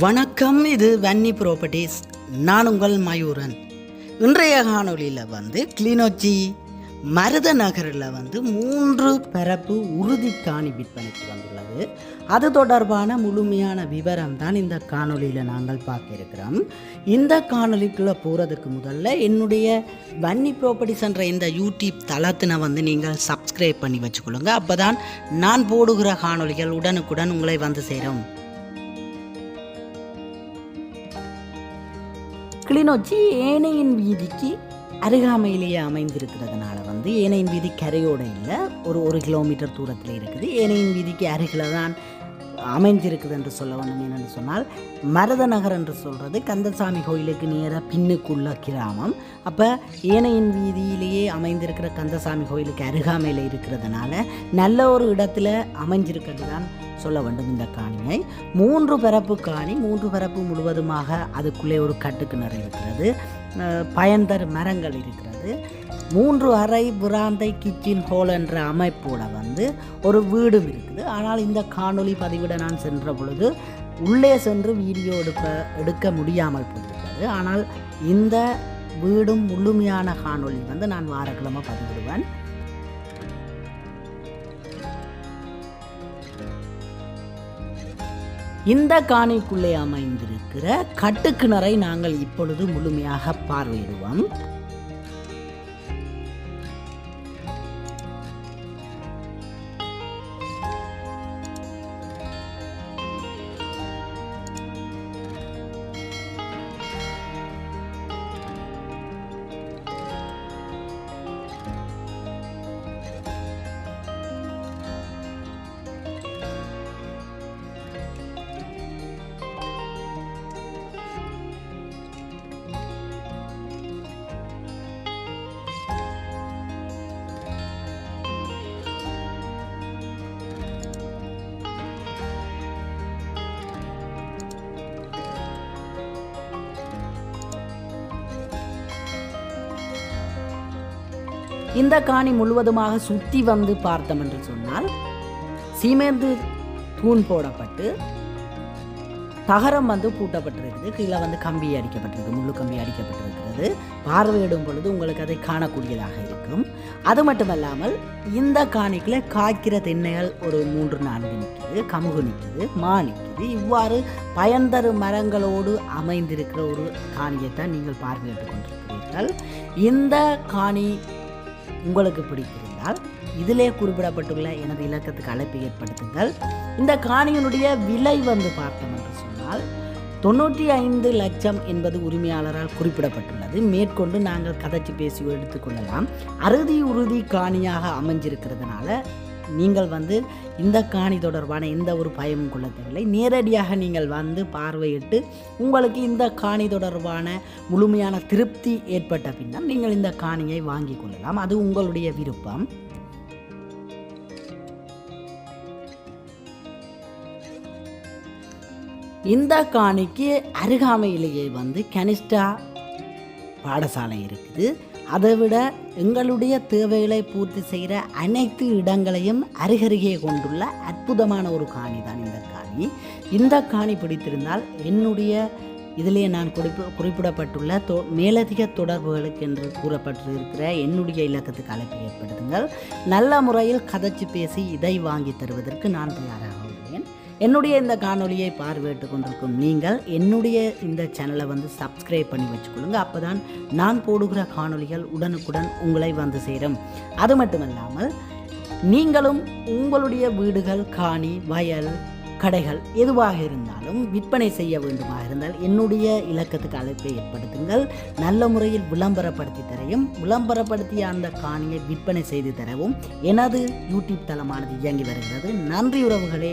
வணக்கம் இது வன்னி ப்ராப்பர்ட்டிஸ் நான் உங்கள் மயூரன். இன்றைய காணொளியில் வந்து கிளிநொச்சி மருத நகரில் வந்து மூன்று பரப்பு உறுதி காணி விற்பனைக்கு வந்துள்ளது. அது தொடர்பான முழுமையான விவரம் தான் இந்த காணொலியில் நாங்கள் பார்க்கிருக்கிறோம் இந்த காணொலிக்குள்ளே போகிறதுக்கு முதல்ல என்னுடைய வன்னி ப்ராப்பர்ட்டிஸ் என்ற இந்த யூடியூப் தளத்தினை வந்து நீங்கள் சப்ஸ்கிரைப் பண்ணி வச்சுக்கொள்ளுங்க. அப்போ தான் நான் போடுகிற காணொளிகள் உடனுக்குடன் உங்களை வந்து சேரும். கிளிநொச்சி ஏனையின் வீதிக்கு அருகாமையிலேயே அமைந்திருக்கிறதுனால வந்து ஏனையின் வீதி கரையோடு இல்லை. ஒரு ஒரு கிலோமீட்டர் தூரத்தில் இருக்குது. ஏனையின் வீதிக்கு அருகில் தான் அமைஞ்சிருக்குது என்று சொல்ல வேண்டும் என்னென்னு சொன்னால் மரத நகர் என்று சொல்கிறது கந்தசாமி கோயிலுக்கு நேராக பின்னுக்குள்ள கிராமம். அப்போ ஏனையின் வீதியிலேயே அமைந்திருக்கிற கந்தசாமி கோயிலுக்கு அருகாமையில் இருக்கிறதுனால நல்ல ஒரு இடத்துல அமைஞ்சிருக்கிறது தான் சொல்ல வேண்டும் இந்த காணியை. மூன்று பரப்பு காணி மூன்று பரப்பு முழுவதுமாக அதுக்குள்ளே ஒரு கட்டுக்கு இருக்கிறது. பயன் தரும் மரங்கள் இருக்கிறது. மூன்று அறை புராந்தை கிச்சன் ஹோல் என்ற அமைப்போட வந்து ஒரு வீடும் இருக்குது. ஆனால் இந்த காணொளி பதிவிட நான் சென்ற பொழுது உள்ளே சென்று வீடியோ எடுக்க எடுக்க முடியாமல் போயிருக்கிறது. ஆனால் இந்த வீடும் முழுமையான காணொளி வந்து நான் வாரக்கிழமை பதிவிடுவேன். இந்த காணிக்குள்ளே அமைந்திருக்கிற கட்டுக்கிணறை நாங்கள் இப்பொழுது முழுமையாக பார்வையிடுவோம். இந்த காணி முழுவதுமாக சுற்றி வந்து பார்த்தோம் என்று சொன்னால் சீமேந்து தூண் போடப்பட்டு தகரம் வந்து பூட்டப்பட்டிருக்குது கீழே வந்து கம்பி அடிக்கப்பட்டிருக்கு முள்ளு கம்பி அடிக்கப்பட்டிருக்கிறது. பார்வையிடும் பொழுது உங்களுக்கு அதை காணக்கூடியதாக இருக்கும். அது மட்டுமல்லாமல் இந்த காணிக்குள்ள காய்க்கிற தென்னைகள் ஒரு மூன்று நான்கு நிற்குது கமுகு நிற்குது மா நிற்குது இவ்வாறு பயன்தரு மரங்களோடு அமைந்திருக்கிற ஒரு காணியைத்தான் நீங்கள் பார்வையிட்டுக் கொண்டிருக்கிறீர்கள். இந்த காணி உங்களுக்கு பிடித்திருந்தால் இதிலே குறிப்பிடப்பட்டுள்ள எனது இலக்கத்துக்கு அழைப்பை ஏற்படுத்துங்கள். இந்த காணியினுடைய விலை வந்து பார்த்தோம் என்று சொன்னால் தொண்ணூற்றி ஐந்து லட்சம் என்பது உரிமையாளரால் குறிப்பிடப்பட்டுள்ளது. மேற்கொண்டு நாங்கள் கதைச்சு பேசி எடுத்துக்கொள்ளலாம் அறுதி உறுதி காணியாக அமைஞ்சிருக்கிறதுனால நீங்கள் வந்து இந்த காணி தொடர்பான எந்த ஒரு பயமும் கொள்ள தேவையில்லை. நேரடியாக நீங்கள் வந்து பார்வையிட்டு உங்களுக்கு இந்த காணி தொடர்பான முழுமையான திருப்தி ஏற்பட்ட பின்னர் நீங்கள் இந்த காணியை வாங்கி கொள்ளலாம். அது உங்களுடைய விருப்பம். இந்த காணிக்கு அருகாமையிலேயே வந்து கனிஷ்டா பாடசாலை இருக்குது. அதை விட எங்களுடைய தேவைகளை பூர்த்தி செய்கிற அனைத்து இடங்களையும் அருகருகே கொண்டுள்ள அற்புதமான ஒரு காணி தான் இந்த காணி. இந்த காணி பிடித்திருந்தால் என்னுடைய இதிலே நான் குறிப்பு குறிப்பிடப்பட்டுள்ள தொ மேலதிக தொடர்புகளுக்கு என்று கூறப்பட்டிருக்கிற என்னுடைய இலக்கத்துக்கு அழைப்பு ஏற்படுத்துங்கள். நல்ல முறையில் கதைச்சு பேசி இதை வாங்கி தருவதற்கு நான் தயாராக என்னுடைய இந்த காணொலியை பார்வையிட்டு கொண்டிருக்கும் நீங்கள் என்னுடைய இந்த சேனலை வந்து சப்ஸ்கிரைப் பண்ணி வச்சுக்கொள்ளுங்க. அப்போ தான் நான் போடுகிற காணொளிகள் உடனுக்குடன் உங்களை வந்து சேரும். அது மட்டுமல்லாமல் நீங்களும் உங்களுடைய வீடுகள் காணி வயல் கடைகள் எதுவாக இருந்தாலும் விற்பனை செய்ய வேண்டுமாக இருந்தால் என்னுடைய இலக்கத்துக்கு அழைப்பை ஏற்படுத்துங்கள். நல்ல முறையில் விளம்பரப்படுத்தி தரையும் விளம்பரப்படுத்திய அந்த காணியை விற்பனை செய்து தரவும் எனது யூடியூப் தளமானது இயங்கி வருகிறது. நன்றி உறவுகளே.